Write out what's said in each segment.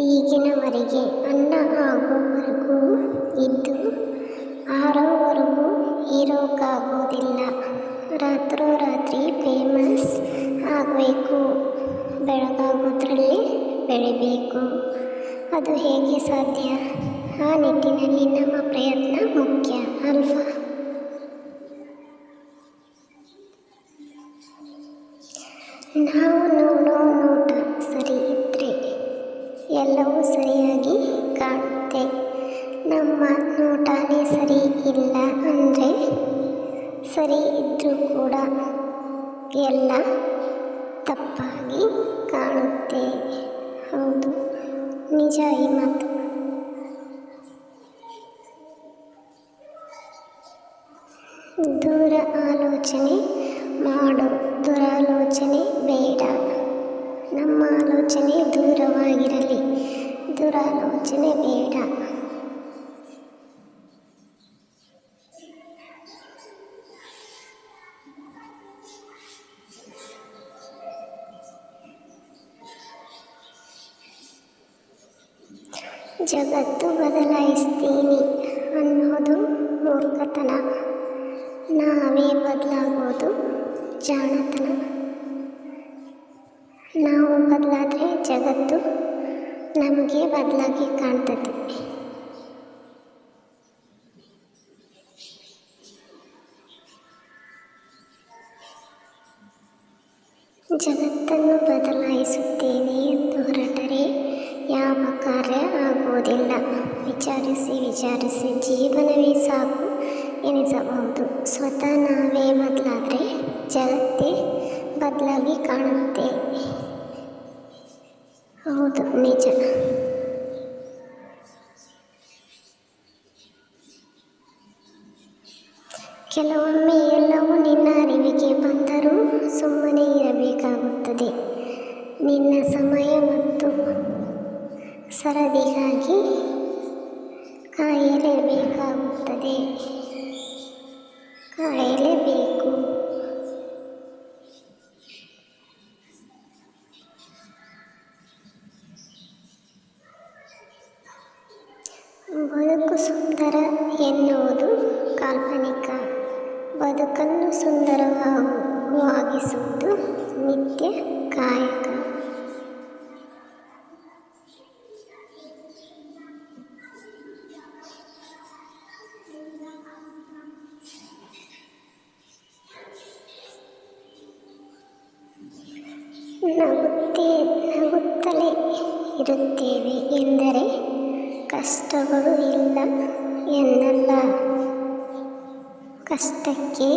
ಈಗಿನವರಿಗೆ ಅನ್ನ ಆಗೋವರೆಗೂ ಇದ್ದು ಆರೋವರೆಗೂ ಇರೋಕ್ಕಾಗೋದಿಲ್ಲ ರಾತ್ರೋರಾತ್ರಿ ಫೇಮಸ್ ಆಗಬೇಕು. ಬೆಳಗಾಗೋದ್ರಲ್ಲಿ ಬೆಳಿಬೇಕು. ಅದು ಹೇಗೆ ಸಾಧ್ಯ? ಆ ನಿಟ್ಟಿನಲ್ಲಿ ನಮ್ಮ ಪ್ರಯತ್ನ ಮುಖ್ಯ, ಅಲ್ವಾ? ಸರಿಯಾಗಿ ಕಾಣುತ್ತೆ. ನಮ್ಮ ನೋಟನೇ ಸರಿ ಇಲ್ಲ ಅಂದರೆ ಸರಿ ಇದ್ದರೂ ಕೂಡ ಎಲ್ಲ ತಪ್ಪಾಗಿ ಕಾಣುತ್ತೆ. ಹೌದು, ನಿಜ ಈ ಮಾತು. ದೂರ ಆಲೋಚನೆ ಮಾಡು, ದುರಾಲೋಚನೆ ಬೇಡ. ನಮ್ಮ ಆಲೋಚನೆ ದೂರವಾಗಿರಲಿ. ದುರಾಲೋಚನೆ ಬೇಡ. ಜಗತ್ತು ಬದಲಾಯಿಸ್ತೀನಿ ಅನ್ನೋದು ಮೂರ್ಖತನ. ನಾವೇ ಬದಲಾಗೋದು ಜಾಣತನ. ನಾವು ಬದಲಾದರೆ ಜಗತ್ತು ನಮಗೆ ಬದಲಾಗಿ ಕಾಣ್ತದೆ ಜಗತ್ತನ್ನು ಬದಲಾಯಿಸುತ್ತೇನೆ ಎಂದು ಹೊರಟರೆ ಯಾವ ಕಾರ್ಯ ಆಗುವುದಿಲ್ಲ. ವಿಚಾರಿಸಿ ವಿಚಾರಿಸಿ ಜೀವನವೇ ಸಾಕು ಎನಿಸಬಹುದು. ಸ್ವತಃ ನಾವೇ ಬದಲಾದರೆ ಜಗತ್ತೇ ಬದಲಾಗಿ ಕಾಣುತ್ತೆ. ಹೌದು ನಿಜ. ಕೆಲವೊಮ್ಮೆ ಎಲ್ಲವೂ ನಿನ್ನ ಅರಿವಿಗೆ ಬಂದರೂ ಸುಮ್ಮನೆ ಇರಬೇಕಾಗುತ್ತದೆ. ನಿನ್ನ ಸಮಯ ಮತ್ತು ಸರದಿಗಾಗಿ ಕಾಯಲೇಬೇಕಾಗುತ್ತದೆ. ಬದುಕು ಸುಂದರ ಎನ್ನುವುದು ಕಾಲ್ಪನಿಕ. ಬದುಕನ್ನು ಸುಂದರವಾಗಿಸುವುದು ನಿತ್ಯ ಕಾಯಕ. ನಗುತ್ತೇ ನಗುತ್ತಲೇ ಇರುತ್ತೇವೆ ಎಂದರೆ ಕಷ್ಟಗಳು ಇಲ್ಲ ಎಂದಲ್ಲ ಕಷ್ಟಕ್ಕೆ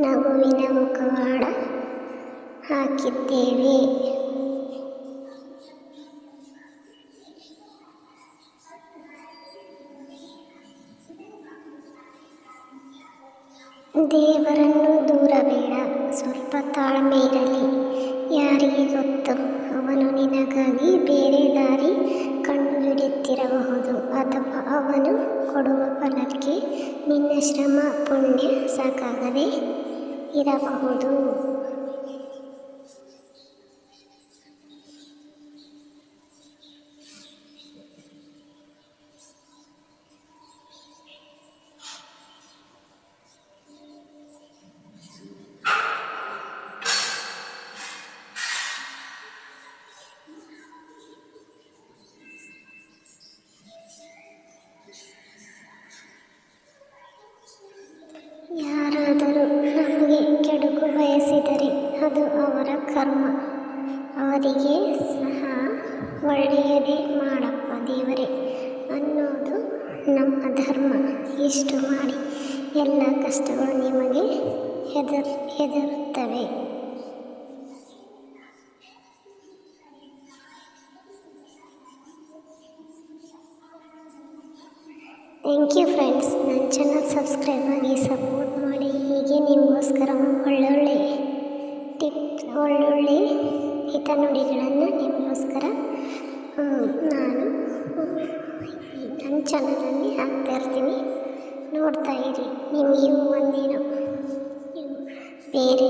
ನಗುವಿನ ಮುಖವಾಡ ಹಾಕಿದ್ದೇವೆ. ದೇವರನ್ನು ದೂರ ಬೇಡ ಸ್ವಲ್ಪ ತಾಳ್ಮೆ ಇರಲಿ. ಯಾರಿಗೆ ಗೊತ್ತು? ಅವನು ನಿನಗಾಗಿ ಬೇರೆ ದಾರಿ ಕಂಡುಹಿಡಿಯುತ್ತಿರಬಹುದು ಅಥವಾ ಅವನು ಕೊಡುವ ಫಲಕ್ಕೆ ನಿನ್ನ ಶ್ರಮ ಪುಣ್ಯ ಸಾಕಾಗದೆ ಇರಬಹುದು. ಅವರಿಗೆ ಸಹ ಒಳ್ಳೆಯದೇ ಮಾಡಪ್ಪ ದೇವರೇ. ಅನ್ನೋದು ನಮ್ಮ ಧರ್ಮ. ಇಷ್ಟು ಮಾಡಿ ಎಲ್ಲ ಕಷ್ಟಗಳು ನಿಮಗೆ ಹೆದರ್, ಹೆದರುತ್ತವೆ. ಥ್ಯಾಂಕ್ ಯು ಫ್ರೆಂಡ್ಸ್ ನನ್ನ ಚಾನಲ್ ಸಬ್ಸ್ಕ್ರೈಬ್ ಆಗಿ ಸಪೋರ್ಟ್ ಮಾಡಿ. ಹೀಗೆ ನಿಮಗೋಸ್ಕರ ಒಳ್ಳೊಳ್ಳೆ ಟಿಪ್ ಒಳ್ಳೊಳ್ಳೆ ಹಿತನುಡಿಗಳನ್ನು ನಿಮಗೋಸ್ಕರ. ನಾನು ನನ್ನ ಚಾನಲಲ್ಲಿ ಹಾಕ್ತಾ ಇರ್ತೀನಿ. ನೋಡ್ತಾ ಇರಿ ನಿಮಗೆ ಒಂದೇನು ಬೇರೆ